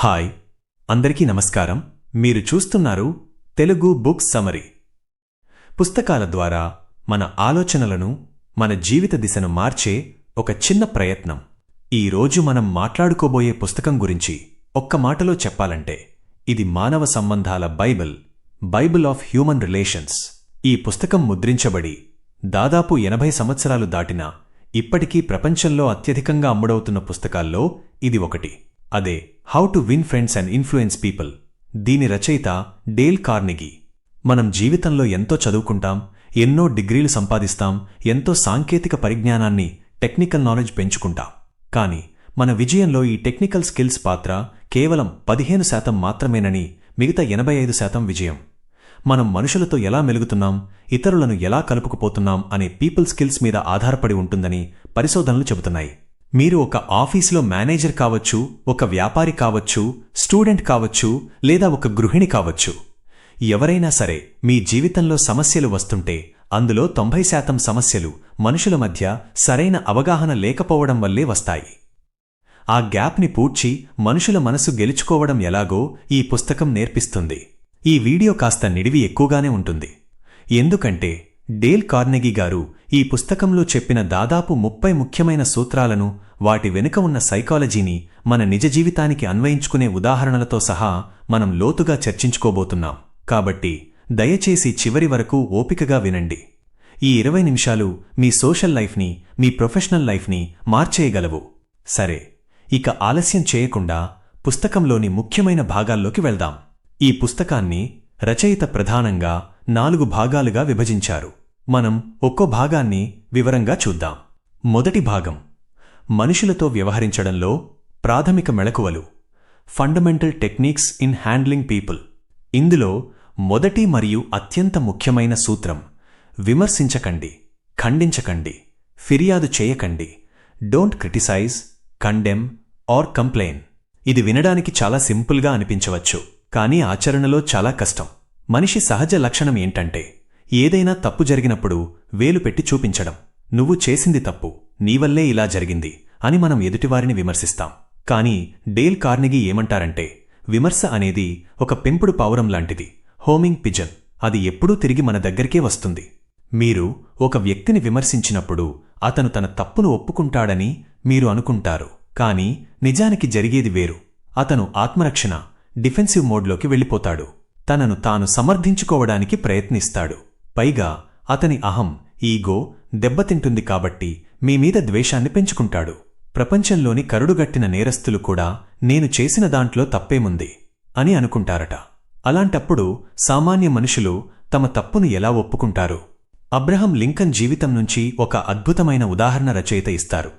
Hi. అందరికీ నమస్కారం. మీరు చూస్తున్నారు తెలుగు బుక్ సమరీ పుస్తకాల ద్వారా మన ఆలోచనలను మన జీవిత దిశను మార్చే ఒక చిన్న ప్రయత్నం. ఈ రోజు మనం మాట్లాడుకోబోయే పుస్తకం గురించి ఒక్క మాటలో చెప్పాలంటే ఇది మానవ సంబంధాల Bible Bible of human relations. ఈ పుస్తకం ముద్రించబడి దాదాపు ఎనభై సంవత్సరాలు దాటినా ఇప్పటికీ ప్రపంచంలో అత్యధికంగా అమ్ముడవుతున్న పుస్తకాల్లో ఇది ఒకటి. అదే how to win friends and influence people దీని రచయిత డేల్ కార్నెగీ. మనం జీవితంలో ఎంతో చదువుకుంటాం ఎన్నో డిగ్రీలు సంపాదిస్తాం ఎంతో సాంకేతిక పరిజ్ఞానాన్ని టెక్నికల్ నాలెడ్జ్ పెంచుకుంటాం. కానీ మన విజయంలో ఈ టెక్నికల్ స్కిల్స్ పాత్ర కేవలం పదిహేను శాతం మాత్రమేనని మిగతా ఎనభై ఐదు శాతం విజయం. మనం మనుషులతో ఎలా మెలుగుతున్నాం ఇతరులను ఎలా కలుపుకుపోతున్నాం అనే పీపుల్ స్కిల్స్ మీద ఆధారపడి ఉంటుందని పరిశోధనలు చెబుతున్నాయి. మీరు ఒక ఆఫీసులో మేనేజర్ కావచ్చు ఒక వ్యాపారి కావచ్చు స్టూడెంట్ కావచ్చు లేదా ఒక గృహిణి కావచ్చు. ఎవరైనా సరే మీ జీవితంలో సమస్యలు వస్తుంటే అందులో తొంభై శాతం సమస్యలు మనుషుల మధ్య సరైన అవగాహన లేకపోవడం వల్లే వస్తాయి. ఆ గ్యాప్ని పూడ్చి మనుషుల మనసు గెలుచుకోవడం ఎలాగో ఈ పుస్తకం నేర్పిస్తుంది. ఈ వీడియో కాస్త నిడివి ఎక్కువగానే ఉంటుంది. ఎందుకంటే డేల్ కార్నెగీ గారు ఈ పుస్తకంలో చెప్పిన దాదాపు ముప్పై ముఖ్యమైన సూత్రాలను వాటి వెనుక ఉన్న సైకాలజీని మన నిజ జీవితానికి అన్వయించుకునే ఉదాహరణలతో సహా మనం లోతుగా చర్చించుకోబోతున్నాం. కాబట్టి దయచేసి చివరి వరకు ఓపికగా వినండి. ఈ ఇరవై నిమిషాలు మీ సోషల్ లైఫ్ని మీ ప్రొఫెషనల్ లైఫ్ని మార్చేయగలవు. సరే ఇక ఆలస్యం చేయకుండా పుస్తకంలోని ముఖ్యమైన భాగాల్లోకి వెళ్దాం. ఈ పుస్తకాన్ని రచయిత ప్రధానంగా నాలుగు భాగాలుగా విభజించారు. మనం ఒక్కో భాగాన్ని వివరంగా చూద్దాం. మొదటి భాగం. మనుషులతో వ్యవహరించడంలో ప్రాథమిక మెళకువలు. Fundamental techniques in handling people ఇందులో మొదటి మరియు అత్యంత ముఖ్యమైన సూత్రం. విమర్శించకండి. ఖండించకండి. ఫిర్యాదు చేయకండి. Don't criticise condemn or complain ఇది వినడానికి చాలా సింపుల్గా అనిపించవచ్చు. కానీ ఆచరణలో చాలా కష్టం. మనిషి సహజ లక్షణం ఏంటంటే ఏదైనా తప్పు జరిగినప్పుడు వేలు పెట్టి చూపించడం. నువ్వు చేసింది తప్పు నీవల్లే ఇలా జరిగింది అని మనం ఎదుటివారిని విమర్శిస్తాం. కానీ డేల్ కార్నెగీ ఏమంటారంటే విమర్శ అనేది ఒక పెంపుడు పావురం లాంటిది హోమింగ్ పిజన్. అది ఎప్పుడూ తిరిగి మన దగ్గరికే వస్తుంది. మీరు ఒక వ్యక్తిని విమర్శించినప్పుడు అతను తన తప్పును ఒప్పుకుంటాడని మీరు అనుకుంటారు. కానీ నిజానికి జరిగేది వేరు. అతను ఆత్మరక్షణ డిఫెన్సివ్ మోడ్లోకి వెళ్ళిపోతాడు. తనను తాను సమర్థించుకోవడానికి ప్రయత్నిస్తాడు. పైగా అతని అహం ఈగో దెబ్బతింటుంది కాబట్టి మీమీద ద్వేషాన్ని పెంచుకుంటాడు. ప్రపంచంలోని కరుడుగట్టిన నేరస్తులు కూడా నేను చేసిన దాంట్లో తప్పేముంది అని అనుకుంటారట. అలాంటప్పుడు సామాన్య మనుషులు తమ తప్పును ఎలా ఒప్పుకుంటారు? అబ్రహం లింకన్ జీవితం నుంచి ఒక అద్భుతమైన ఉదాహరణ రచయిత ఇస్తారు.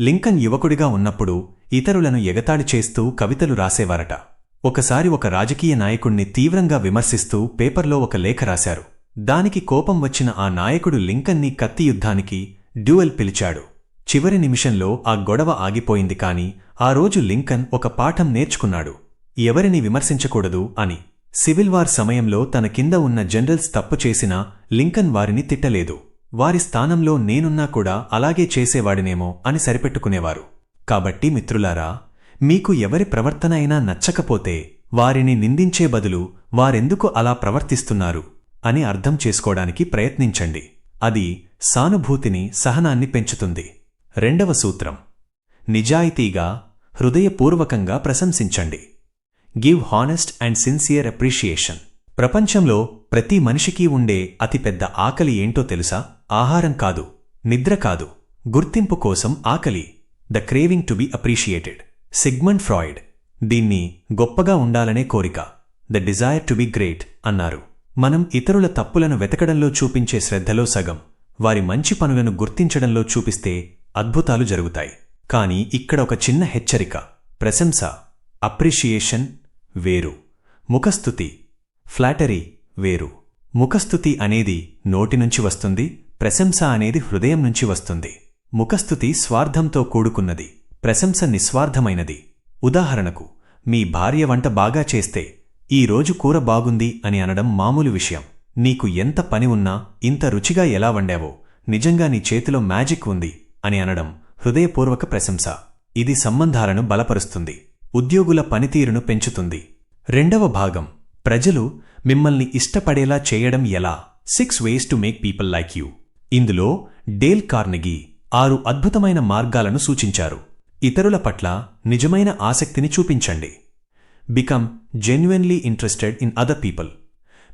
లింకన్ యువకుడిగా ఉన్నప్పుడు ఇతరులను ఎగతాళి చేస్తూ కవితలు రాసేవారట. ఒకసారి ఒక రాజకీయ నాయకుణ్ణి తీవ్రంగా విమర్శిస్తూ పేపర్లో ఒక లేఖ రాశారు. దానికి కోపం వచ్చిన ఆ నాయకుడు లింకన్ని కత్తి యుద్ధానికి డ్యూయల్ పిలిచాడు. చివరి నిమిషంలో ఆ గొడవ ఆగిపోయింది కాని ఆ రోజు లింకన్ ఒక పాఠం నేర్చుకున్నాడు. ఎవరిని విమర్శించకూడదు అని. సివిల్ వార్ సమయంలో తన కింద ఉన్న జనరల్స్ తప్పు చేసినా లింకన్ వారిని తిట్టలేదు. వారి స్థానంలో నేనున్నా కూడా అలాగే చేసేవాడినేమో అని సరిపెట్టుకునేవారు. కాబట్టి మిత్రులారా మీకు ఎవరి ప్రవర్తన అయినా నచ్చకపోతే వారిని నిందించే బదులు వారెందుకు అలా ప్రవర్తిస్తున్నారు? అని అర్థం చేసుకోవడానికి ప్రయత్నించండి. అది సానుభూతిని సహనాన్ని పెంచుతుంది. రెండవ సూత్రం. నిజాయితీగా హృదయపూర్వకంగా ప్రశంసించండి. Give honest and sincere appreciation ప్రపంచంలో ప్రతి మనిషికి ఉండే అతిపెద్ద ఆకలి ఏంటో తెలుసా? ఆహారం కాదు నిద్ర కాదు గుర్తింపు కోసం ఆకలి. The craving to be appreciated Sigmund Freud. దీన్ని గొప్పగా ఉండాలనే కోరిక. The desire to be great అన్నారు. మనం ఇతరుల తప్పులను వెతకడంలో చూపించే శ్రద్ధలో సగం వారి మంచి పనులను గుర్తించడంలో చూపిస్తే అద్భుతాలు జరుగుతాయి. కాని ఇక్కడ ఒక చిన్న హెచ్చరిక ప్రశంస అప్రిషియేషన్ వేరు ముఖస్థుతి ఫ్లాటరీ వేరు. ముఖస్థుతి అనేది నోటి నుంచి వస్తుంది ప్రశంస అనేది హృదయం నుంచి వస్తుంది. ముఖస్థుతి స్వార్థంతో కూడుకున్నది ప్రశంస నిస్వార్థమైనది. ఉదాహరణకు మీ భార్య వంట బాగా చేస్తే ఈ రోజు కూర బాగుంది అని అనడం మామూలు విషయం. నీకు ఎంత పని ఉన్నా ఇంత రుచిగా ఎలా వండావో నిజంగా నీ చేతిలో మ్యాజిక్ ఉంది అని అనడం హృదయపూర్వక ప్రశంస. ఇది సంబంధాలను బలపరుస్తుంది. ఉద్యోగుల పనితీరును పెంచుతుంది. రెండవ భాగం. ప్రజలు మిమ్మల్ని ఇష్టపడేలా చేయడం ఎలా? Six ways to make people like you ఇందులో డేల్ కార్నిగీ ఆరు అద్భుతమైన మార్గాలను సూచించారు. ఇతరుల పట్ల నిజమైన ఆసక్తిని చూపించండి. Become genuinely interested in other people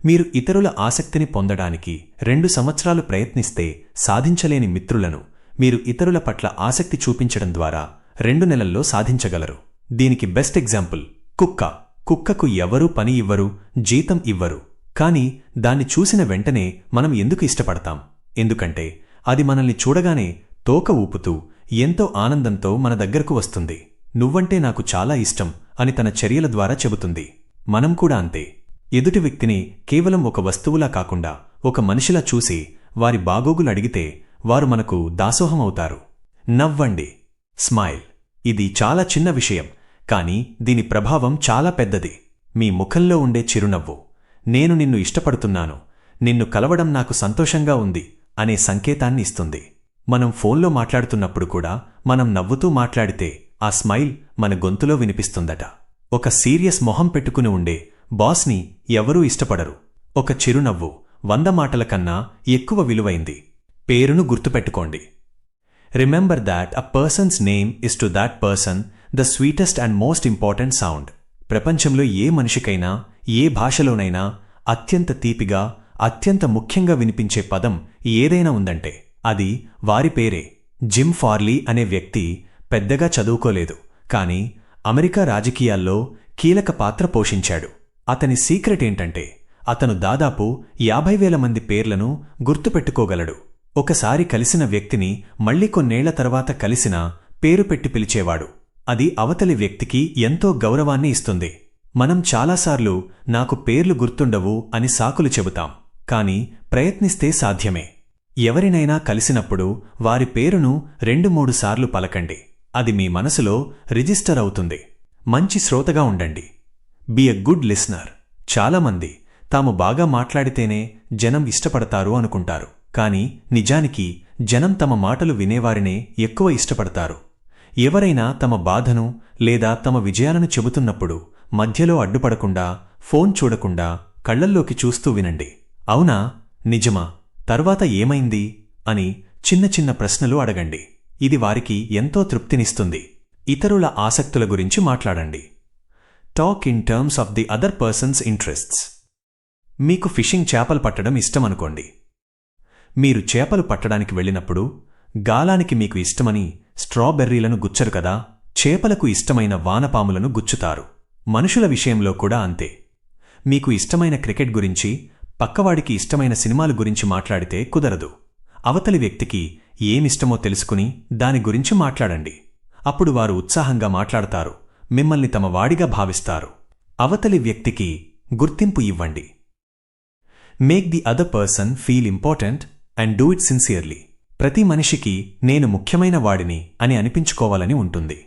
మీరు ఇతరుల ఆసక్తిని పొందడానికి రెండు సంవత్సరాలు ప్రయత్నిస్తే సాధించలేని మిత్రులను మీరు ఇతరుల పట్ల ఆసక్తి చూపించడం ద్వారా రెండు నెలల్లో సాధించగలరు. దీనికి బెస్ట్ ఎగ్జాంపుల్ కుక్క. కుక్కకు ఎవరూ పని ఇవ్వరు జీతం ఇవ్వరు. కాని దాన్ని చూసిన వెంటనే మనం ఎందుకు ఇష్టపడతాం? ఎందుకంటే అది మనల్ని చూడగానే తోక ఊపుతూ ఎంతో ఆనందంతో మన దగ్గరకు వస్తుంది. నువ్వంటే నాకు చాలా ఇష్టం అని తన చర్యల ద్వారా చెబుతుంది. మనం కూడా అంతే. ఎదుటి వ్యక్తిని కేవలం ఒక వస్తువులా కాకుండా ఒక మనిషిలా చూసి వారి బాగోగులు అడిగితే వారు మనకు దాసోహం అవుతారు. నవ్వండి. స్మైల్. ఇది చాలా చిన్న విషయం కానీ దీని ప్రభావం చాలా పెద్దది. మీ ముఖంలో ఉండే చిరునవ్వు. నేను నిన్ను ఇష్టపడుతున్నాను. నిన్ను కలవడం నాకు సంతోషంగా ఉంది అనే సంకేతాన్ని ఇస్తుంది. మనం ఫోన్లో మాట్లాడుతున్నప్పుడు కూడా మనం నవ్వుతూ మాట్లాడితే ఆ స్మైల్ మన గొంతులో వినిపిస్తుందట. ఒక సీరియస్ మొహం పెట్టుకుని ఉండే బాస్ని ఎవరూ ఇష్టపడరు. ఒక చిరునవ్వు వంద మాటల కన్నా ఎక్కువ విలువైంది. పేరును గుర్తుపెట్టుకోండి. Remember that a person's name is to that person the sweetest and most important sound ప్రపంచంలో ఏ మనిషికైనా ఏ భాషలోనైనా అత్యంత తీపిగా అత్యంత ముఖ్యంగా వినిపించే పదం ఏదైనా ఉందంటే అది వారి పేరే. జిమ్ ఫార్లీ అనే వ్యక్తి పెద్దగా చదువుకోలేదు. కాని అమెరికా రాజకీయాల్లో కీలక పాత్ర పోషించాడు. అతని సీక్రెట్ ఏంటంటే అతను దాదాపు యాభై వేల మంది పేర్లను గుర్తుపెట్టుకోగలడు. ఒకసారి కలిసిన వ్యక్తిని మళ్ళీ కొన్నేళ్ళ తర్వాత కలిసినా పేరు పెట్టి పిలిచేవాడు. అది అవతలి వ్యక్తికి ఎంతో గౌరవాన్ని ఇస్తుంది. మనం చాలాసార్లు నాకు పేర్లు గుర్తుండవు అని సాకులు చెబుతాం. కాని ప్రయత్నిస్తే సాధ్యమే. ఎవరినైనా కలిసినప్పుడు వారి పేరును రెండు మూడు సార్లు పలకండి. అది మీ మనసులో రిజిస్టర్ అవుతుంది. మంచి శ్రోతగా ఉండండి. Be a good listener. చాలామంది తాము బాగా మాట్లాడితేనే జనం ఇష్టపడతారు అనుకుంటారు. కాని నిజానికి జనం తమ మాటలు వినేవారినే ఎక్కువ ఇష్టపడతారు. ఎవరైనా తమ బాధను లేదా తమ విజయాలను చెబుతున్నప్పుడు మధ్యలో అడ్డుపడకుండా ఫోన్ చూడకుండా కళ్ళల్లోకి చూస్తూ వినండి. అవునా? నిజమా? తర్వాత ఏమైంది? అని చిన్న చిన్న ప్రశ్నలు అడగండి. ఇది వారికి ఎంతో తృప్తినిస్తుంది. ఇతరుల ఆసక్తుల గురించి మాట్లాడండి. Talk in terms of the other person's interests మీకు ఫిషింగ్ చేపలు పట్టడం ఇష్టమనుకోండి మీరు చేపలు పట్టడానికి వెళ్ళినప్పుడు గాలానికి మీకు ఇష్టమని స్ట్రాబెర్రీలను గుచ్చరు కదా చేపలకు ఇష్టమైన వానపాములను గుచ్చుతారు. మనుషుల విషయంలో కూడా అంతే. మీకు ఇష్టమైన క్రికెట్ గురించి పక్కవాడికి ఇష్టమైన సినిమాల గురించి మాట్లాడితే కుదరదు. అవతలి వ్యక్తికి ఏమిష్టమో తెలుసుకుని దాని గురించి మాట్లాడండి. అప్పుడు వారు ఉత్సాహంగా మాట్లాడతారు. మిమ్మల్ని తమ వాడిగా భావిస్తారు. అవతలి వ్యక్తికి గుర్తింపు ఇవ్వండి. Make the other person feel important and do it sincerely ప్రతి మనిషికి నేను ముఖ్యమైన వాడిని అని అనిపించుకోవాలని ఉంటుంది.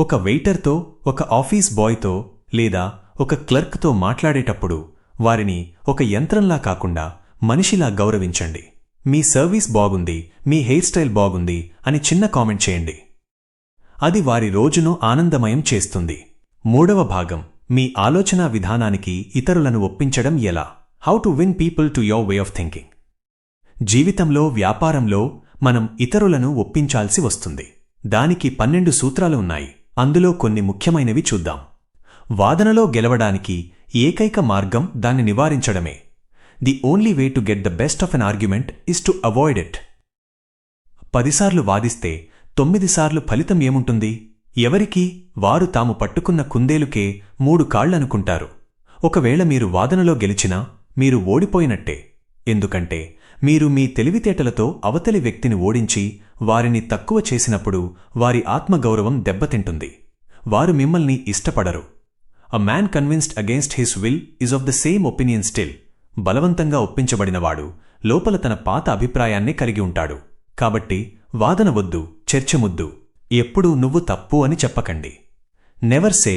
ఒక వెయిటర్తో ఒక ఆఫీస్ బాయ్తో లేదా ఒక క్లర్క్తో మాట్లాడేటప్పుడు వారిని ఒక యంత్రంలా కాకుండా మనిషిలా గౌరవించండి. మీ సర్వీస్ బాగుంది మీ హెయిర్ స్టైల్ బాగుంది అని చిన్న కామెంట్ చేయండి. అది వారి రోజును ఆనందమయం చేస్తుంది. మూడవ భాగం మీ ఆలోచనా విధానానికి ఇతరులను ఒప్పించడం ఎలా? How to win people to your way of thinking జీవితంలో వ్యాపారంలో మనం ఇతరులను ఒప్పించాల్సి వస్తుంది. దానికి పన్నెండు సూత్రాలు ఉన్నాయి. అందులో కొన్ని ముఖ్యమైనవి చూద్దాం. వాదనలో గెలవడానికి ఏకైక మార్గం దాన్ని నివారించడమే. The only way to get the best of an argument is to avoid it పదిసార్లు వాదిస్తే తొమ్మిదిసార్లు ఫలితం ఏముంటుంది? ఎవరికి? వారు తాము పట్టుకున్న కుందేలుకే మూడు కాళ్ళనుకుంటారు ఒకవేళ మీరు వాదనలో గెలిచినా మీరు ఓడిపోయినట్టే. ఎందుకంటే మీరు మీ తెలివితేటలతో అవతలి వ్యక్తిని ఓడించి వారిని తక్కువ చేసినప్పుడు వారి ఆత్మగౌరవం దెబ్బతింటుంది. వారు మిమ్మల్ని ఇష్టపడరు. A man convinced against his will is of the same opinion still బలవంతంగా ఒప్పించబడినవాడు లోపల తన పాత అభిప్రాయాన్నే కలిగి ఉంటాడు. కాబట్టి వాదన వద్దు చర్చముద్దు ఎప్పుడూ నువ్వు తప్పు అని చెప్పకండి. నెవర్ సే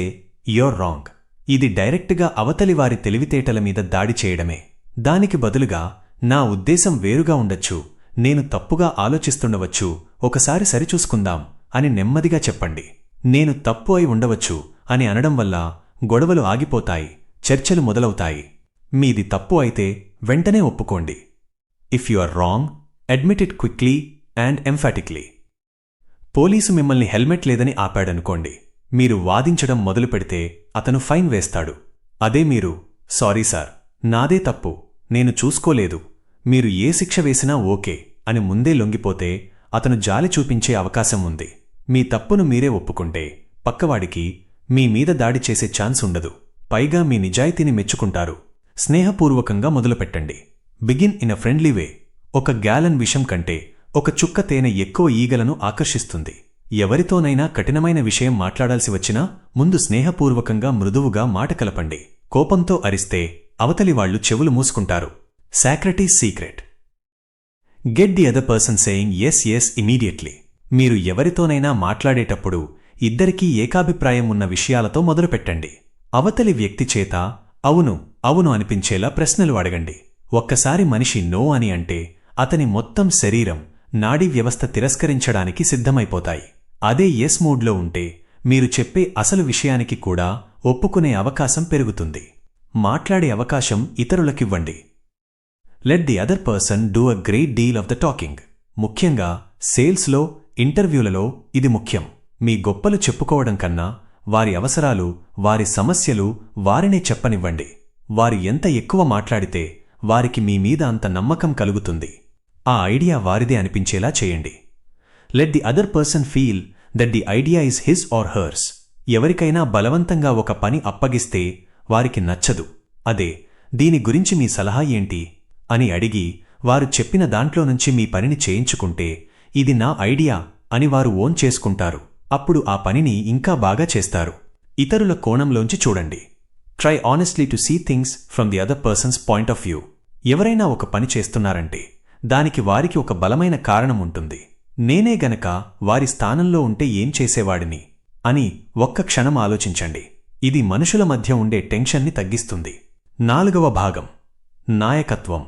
యోర్ రాంగ్ ఇది డైరెక్ట్గా అవతలి వారి తెలివితేటల మీద దాడి చేయడమే. దానికి బదులుగా నా ఉద్దేశం వేరుగా ఉండొచ్చు నేను తప్పుగా ఆలోచిస్తుండవచ్చు ఒకసారి సరిచూసుకుందాం అని నెమ్మదిగా చెప్పండి. నేను తప్పు అయి ఉండవచ్చు అని అనడం వల్ల గొడవలు ఆగిపోతాయి చర్చలు మొదలవుతాయి. మీది తప్పు అయితే వెంటనే ఒప్పుకోండి. If you are wrong admit it quickly and emphatically police మిమ్మల్ని హెల్మెట్ లేదని ఆపాడనుకోండి. మీరు వాదించడం మొదలు పెడితే అతను ఫైన్ వేస్తాడు. అదే మీరు సారీ సార్ నాదే తప్పు నేను చూసుకోలేదు మీరు ఏ శిక్ష వేసినా ఓకే అని ముందే లొంగిపోతే అతను జాలి చూపించే అవకాశం ఉంది. మీ తప్పును మీరే ఒప్పుకుంటే పక్కవాడికి మీ మీద దాడి చేసే ఛాన్స్ ఉండదు. పైగా మీ నిజాయితీని మెచ్చుకుంటారు. స్నేహపూర్వకంగా మొదలుపెట్టండి. Begin in a friendly way. ఒక గ్యాలన్ విషం కంటే ఒక చుక్క తేనె ఎక్కువ ఈగలను ఆకర్షిస్తుంది. ఎవరితోనైనా కఠినమైన విషయం మాట్లాడాల్సి వచ్చినా ముందు స్నేహపూర్వకంగా మృదువుగా మాట కలపండి. కోపంతో అరిస్తే అవతలి వాళ్ళు చెవులు మూసుకుంటారు. Socrates secret. Get the other person saying yes yes immediately. మీరు ఎవరితోనైనా మాట్లాడేటప్పుడు ఇద్దరికీ ఏకాభిప్రాయం ఉన్న విషయాలతో మొదలుపెట్టండి. అవతలి వ్యక్తి చేత అవును అవును అనిపించేలా ప్రశ్నలు అడగండి. ఒక్కసారి మనిషి నో అని అంటే అతని మొత్తం శరీరం నాడీ వ్యవస్థ తిరస్కరించడానికి సిద్ధమైపోతాయి. అదే ఎస్ మూడ్లో ఉంటే మీరు చెప్పే అసలు విషయానికి కూడా ఒప్పుకునే అవకాశం పెరుగుతుంది. మాట్లాడే అవకాశం ఇతరులకివ్వండి. Let the other person do a great deal of the talking ముఖ్యంగా సేల్స్లో ఇంటర్వ్యూలలో ఇది ముఖ్యం. మీ గొప్పలు చెప్పుకోవడం కన్నా వారి అవసరాలు వారి సమస్యలు వారినే చెప్పనివ్వండి. వారు ఎంత ఎక్కువ మాట్లాడితే వారికి మీ మీద అంత నమ్మకం కలుగుతుంది. ఆ ఐడియా వారిదే అనిపించేలా చేయండి. Let the other person feel that the idea is his or hers ఎవరికైనా బలవంతంగా ఒక పని అప్పగిస్తే వారికి నచ్చదు. అదే దీని గురించి మీ సలహా ఏంటి? అని అడిగి వారు చెప్పిన దాంట్లో నుంచి మీ పనిని చేయించుకుంటే ఇది నా ఐడియా అని వారు ఓన్ చేసుకుంటారు. అప్పుడు ఆ పనిని ఇంకా బాగా చేస్తారు. ఇతరుల కోణంలోంచి చూడండి. Try honestly to see things from the other person's point of view ఎవరైనా ఒక పని చేస్తున్నారంటే దానికి వారికి ఒక బలమైన కారణం ఉంటుంది. నేనే గనక వారి స్థానంలో ఉంటే ఏం చేసేవాడిని? అని ఒక్క క్షణం ఆలోచించండి. ఇది మనుషుల మధ్య ఉండే టెన్షన్ని తగ్గిస్తుంది. నాలుగవ భాగం. నాయకత్వం.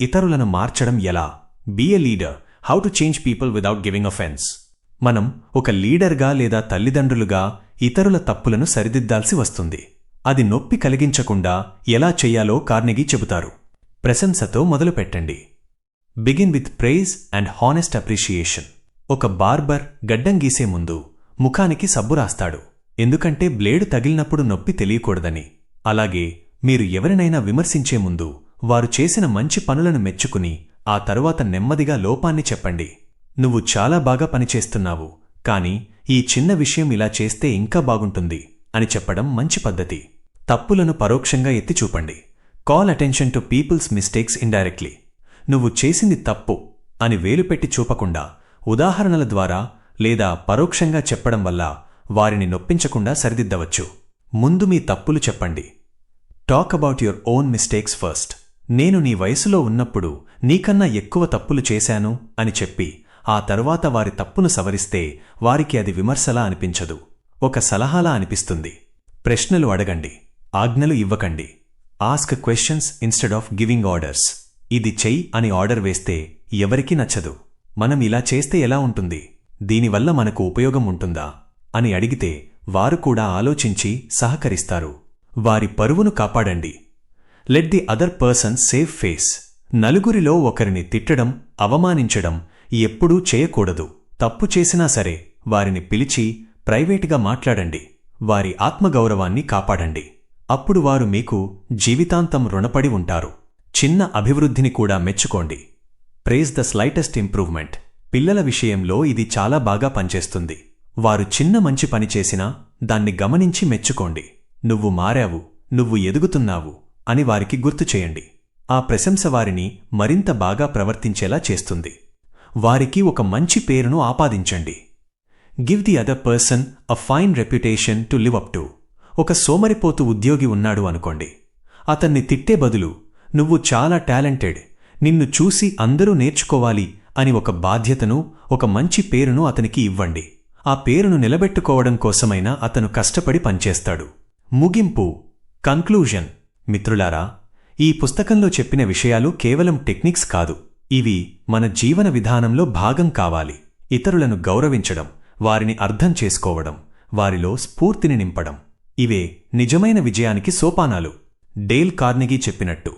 ఇతరులను మార్చడం ఎలా? Be a leader how to change people without giving offence మనం ఒక లీడర్గా లేదా తల్లిదండ్రులుగా ఇతరుల తప్పులను సరిదిద్దాల్సి వస్తుంది. అది నొప్పి కలిగించకుండా ఎలా చెయ్యాలో కార్నెగీ చెబుతారు. ప్రశంసతో మొదలుపెట్టండి. Begin with praise and honest appreciation. ఒక బార్బర్ గడ్డం గీసే ముందు ముఖానికి సబ్బు రాస్తాడు. ఎందుకంటే బ్లేడు తగిలినప్పుడు నొప్పి తెలియకూడదని. అలాగే మీరు ఎవరినైనా విమర్శించే ముందు వారు చేసిన మంచి పనులను మెచ్చుకుని ఆ తరువాత నెమ్మదిగా లోపాన్ని చెప్పండి. నువ్వు చాలా బాగా పనిచేస్తున్నావు కాని ఈ చిన్న విషయం ఇలా చేస్తే ఇంకా బాగుంటుంది అని చెప్పడం మంచి పద్ధతి. తప్పులను పరోక్షంగా ఎత్తి చూపండి. Call attention to people's mistakes indirectly నువ్వు చేసింది తప్పు అని వేలుపెట్టి చూపకుండా ఉదాహరణల ద్వారా లేదా పరోక్షంగా చెప్పడం వల్ల వారిని నొప్పించకుండా సరిదిద్దవచ్చు. ముందు మీ తప్పులు చెప్పండి. Talk about your own mistakes first నేను నీ వయసులో ఉన్నప్పుడు నీకన్నా ఎక్కువ తప్పులు చేశాను అని చెప్పి ఆ తరువాత వారి తప్పును సవరిస్తే వారికి అది విమర్శలా అనిపించదు. ఒక సలహాలా అనిపిస్తుంది. ప్రశ్నలు అడగండి. ఆజ్ఞలు ఇవ్వకండి. Ask questions instead of giving orders ఇది చెయ్యి అని ఆర్డర్ వేస్తే ఎవరికీ నచ్చదు. మనం ఇలా చేస్తే ఎలా ఉంటుంది? దీనివల్ల మనకు ఉపయోగం ఉంటుందా? అని అడిగితే వారు కూడా ఆలోచించి సహకరిస్తారు. వారి పరువును కాపాడండి. Let the other person save face నలుగురిలో ఒకరిని తిట్టడం అవమానించడం ఎప్పుడూ చేయకూడదు. తప్పు చేసినా సరే వారిని పిలిచి ప్రైవేటుగా మాట్లాడండి. వారి ఆత్మగౌరవాన్ని కాపాడండి. అప్పుడు వారు మీకు జీవితాంతం రుణపడి ఉంటారు. చిన్న అభివృద్ధిని కూడా మెచ్చుకోండి. ప్రేజ్ ద స్లైటెస్ట్ ఇంప్రూవ్మెంట్ పిల్లల విషయంలో ఇది చాలా బాగా పనిచేస్తుంది. వారు చిన్న మంచి పని చేసినా దాన్ని గమనించి మెచ్చుకోండి. నువ్వు మారావు. నువ్వు ఎదుగుతున్నావు అని వారికి గుర్తు చేయండి. ఆ ప్రశంస వారిని మరింత బాగా ప్రవర్తించేలా చేస్తుంది. వారికి ఒక మంచి పేరును ఆపాదించండి. Give the other person a fine reputation to live up to ఒక సోమరిపోతు ఉద్యోగి ఉన్నాడు అనుకోండి. అతన్ని తిట్టే బదులు నువ్వు చాలా టాలెంటెడ్ నిన్ను చూసి అందరూ నేర్చుకోవాలి అని ఒక బాధ్యతను ఒక మంచి పేరును అతనికి ఇవ్వండి. ఆ పేరును నిలబెట్టుకోవడం కోసమైనా అతను కష్టపడి పనిచేస్తాడు. ముగింపు. కన్క్లూజన్ మిత్రులారా ఈ పుస్తకంలో చెప్పిన విషయాలు కేవలం టెక్నిక్స్ కాదు. ఇవి మన జీవన విధానంలో భాగం కావాలి. ఇతరులను గౌరవించడం వారిని అర్థం చేసుకోవడం వారిలో స్ఫూర్తిని నింపడం. ఇవే నిజమైన విజయానికి సోపానాలు. డేల్ కార్నెగీ చెప్పినట్టు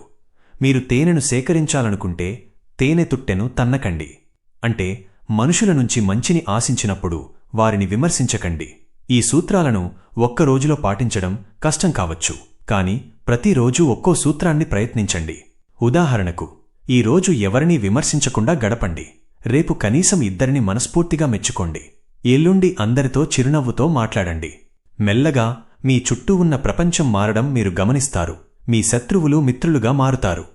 మీరు తేనెను సేకరించాలనుకుంటే తేనె తుట్టెను తన్నకండి. అంటే మనుషుల నుంచి మంచిని ఆశించినప్పుడు వారిని విమర్శించకండి. ఈ సూత్రాలను ఒక్క రోజులో పాటించడం కష్టం కావచ్చు. కాని ప్రతిరోజూ ఒక్కో సూత్రాన్ని ప్రయత్నించండి. ఉదాహరణకు ఈ రోజు ఎవరినీ విమర్శించకుండా గడపండి. రేపు కనీసం ఇద్దరిని మనస్ఫూర్తిగా మెచ్చుకోండి. ఎల్లుండి అందరితో చిరునవ్వుతో మాట్లాడండి. మెల్లగా మీ చుట్టూ ఉన్న ప్రపంచం మారడం మీరు గమనిస్తారు. మీ శత్రువులు మిత్రులుగా మారుతారు.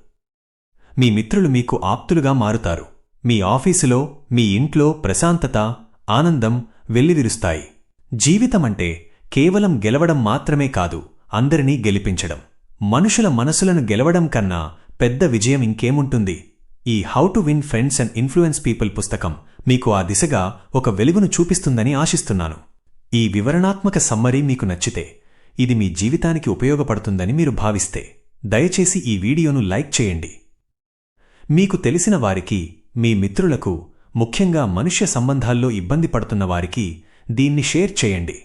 మీ మిత్రులు మీకు ఆప్తులుగా మారుతారు. మీ ఆఫీసులో మీ ఇంట్లో ప్రశాంతత ఆనందం వెల్లివిరుస్తాయి. జీవితమంటే కేవలం గెలవడం మాత్రమే కాదు అందరినీ గెలిపించడం. మనుషుల మనసులను గెలవడం కన్నా పెద్ద విజయం ఇంకేముంటుంది? ఈ how to win friends and influence people పుస్తకం మీకు ఆ దిశగా ఒక వెలుగును చూపిస్తుందని ఆశిస్తున్నాను. ఈ వివరణాత్మక సమ్మరీ మీకు నచ్చితే ఇది మీ జీవితానికి ఉపయోగపడుతుందని మీరు భావిస్తే దయచేసి ఈ వీడియోను లైక్ చేయండి. మీకు తెలిసిన వారికి మీ మిత్రులకు ముఖ్యంగా మనుష్య సంబంధాల్లో ఇబ్బంది పడుతున్న వారికి దీన్ని షేర్ చేయండి.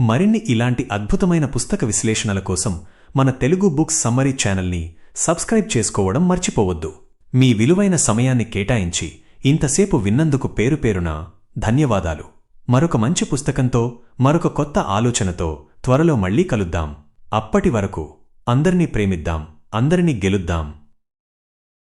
మరిన్ని ఇలాంటి అద్భుతమైన పుస్తక విశ్లేషణల కోసం మన తెలుగు బుక్స్ సమ్మరీ ఛానల్ని సబ్స్క్రైబ్ చేసుకోవడం మర్చిపోవద్దు. మీ విలువైన సమయాన్ని కేటాయించి ఇంతసేపు విన్నందుకు పేరు పేరున ధన్యవాదాలు. మరొక మంచి పుస్తకంతో మరొక కొత్త ఆలోచనతో త్వరలో మళ్ళీ కలుద్దాం. అప్పటి వరకు అందరినీ ప్రేమిద్దాం అందరినీ గెలుద్దాం.